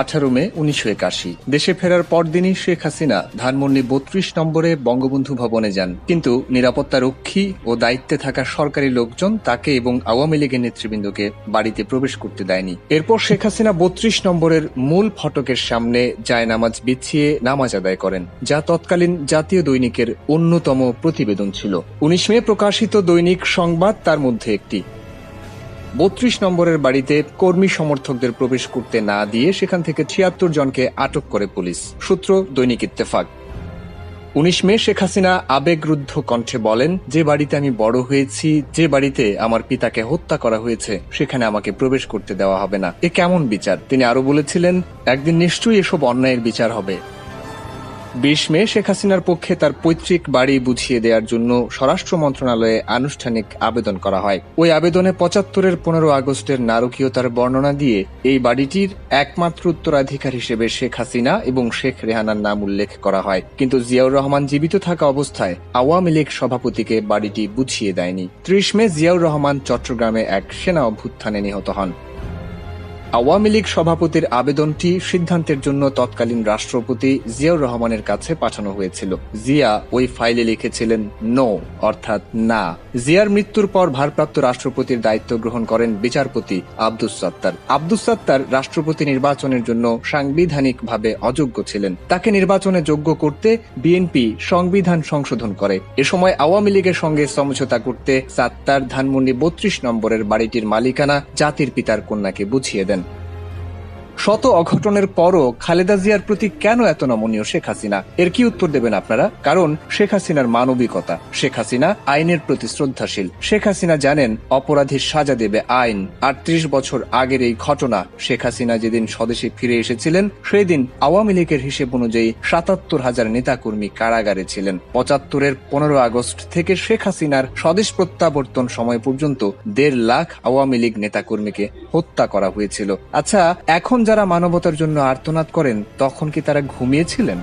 আঠারো মে উনিশশো একাশি। দেশে ফেরার পরদিনই শেখ হাসিনা ধানমন্ডি বত্রিশ নম্বরে বঙ্গবন্ধু ভবনে যান। কিন্তু নিরাপত্তা রক্ষী ও দায়িত্বে থাকা সরকারি লোকজন তাকে এবং আওয়ামী লীগের নেতৃবৃন্দকে বাড়িতে প্রবেশ করতে দেয়নি। এরপর শেখ হাসিনা বত্রিশ নম্বরের মূল ফটকের সামনে যায় নামাজ বিছিয়ে নামাজ আদায় করেন, যা তৎকালীন জাতীয় দৈনিকের অন্যতম প্রতিবেদন ছিল। উনিশ মে প্রকাশিত দৈনিক সংবাদ তার মধ্যে একটি। বত্রিশ নম্বরের বাড়িতে কর্মী সমর্থকদের প্রবেশ করতে না দিয়ে সেখান থেকে ছিয়াত্তর জনকে আটক করে পুলিশ। সূত্র দৈনিক ইত্তেফাক। উনিশ মে শেখ হাসিনা আবেগরুদ্ধ কণ্ঠে বলেন, যে বাড়িতে আমি বড় হয়েছি, যে বাড়িতে আমার পিতাকে হত্যা করা হয়েছে, সেখানে আমাকে প্রবেশ করতে দেওয়া হবে না। এ কেমন বিচার? তিনি আরও বলেছিলেন, একদিন নিশ্চয়ই এসব অন্যায়ের বিচার হবে। বিশ মে শেখ হাসিনার পক্ষে তার পৈতৃক বাড়ি বুঝিয়ে দেওয়ার জন্য স্বরাষ্ট্র মন্ত্রণালয়ে আনুষ্ঠানিক আবেদন করা হয়। ওই আবেদনে পঁচাত্তরের পনেরো আগস্টের নারকীয়তার বর্ণনা দিয়ে এই বাড়িটির একমাত্র উত্তরাধিকার হিসেবে শেখ হাসিনা এবং শেখ রেহানার নাম উল্লেখ করা হয়। কিন্তু জিয়াউর রহমান জীবিত থাকা অবস্থায় আওয়ামী লীগ সভাপতিকে বাড়িটি বুঝিয়ে দেয়নি। ত্রিশ মে জিয়াউর রহমান চট্টগ্রামে এক সেনা অভ্যুত্থানে নিহত হন। আওয়ামী লীগ সভাপতির আবেদনটি সিদ্ধান্তের জন্য তৎকালীন রাষ্ট্রপতি জিয়াউর রহমানের কাছে পাঠানো হয়েছিল। জিয়া ওই ফাইলে লিখেছিলেন, নো অর্থাৎ, না জিয়ার মৃত্যুর পর ভারপ্রাপ্ত রাষ্ট্রপতির দায়িত্ব গ্রহণ করেন বিচারপতি আব্দুস সাত্তার। আব্দুস সাত্তার রাষ্ট্রপতি নির্বাচনের জন্য সাংবিধানিকভাবে অযোগ্য ছিলেন। তাকে নির্বাচনে যোগ্য করতে বিএনপি সংবিধান সংশোধন করে। এ সময় আওয়ামী লীগের সঙ্গে সমঝোতা করতে সাত্তার ধানমন্ডি বত্রিশ নম্বরের বাড়িটির মালিকানা জাতির পিতার কন্যাকে বুঝিয়ে দেন। শত অঘটনের পরও খালেদা জিয়ার প্রতি কেন এত নমনীয় শেখ হাসিনা? এর কি উত্তর দেবেন আপনারা? কারণ শেখ হাসিনার মানবিকতা, শেখ হাসিনা আইনের প্রতি শ্রদ্ধাশীল। শেখ হাসিনা জানেন অপরাধীর সাজা দেবে আইন। আটত্রিশ বছর আগের এই ঘটনা, শেখ হাসিনা যেদিন স্বদেশে ফিরে এসেছিলেন সেই দিন আওয়ামী লীগের হিসেব অনুযায়ী সাতাত্তর হাজার নেতাকর্মী কারাগারে ছিলেন। পঁচাত্তরের পনেরো আগস্ট থেকে শেখ হাসিনার স্বদেশ প্রত্যাবর্তন সময় পর্যন্ত দেড় লাখ আওয়ামী লীগ নেতাকর্মীকে হত্যা করা হয়েছিল। আচ্ছা এখন যারা মানবতার জন্য আর্তনাদ করেন তখন কি তারা ঘুমিয়েছিলেন?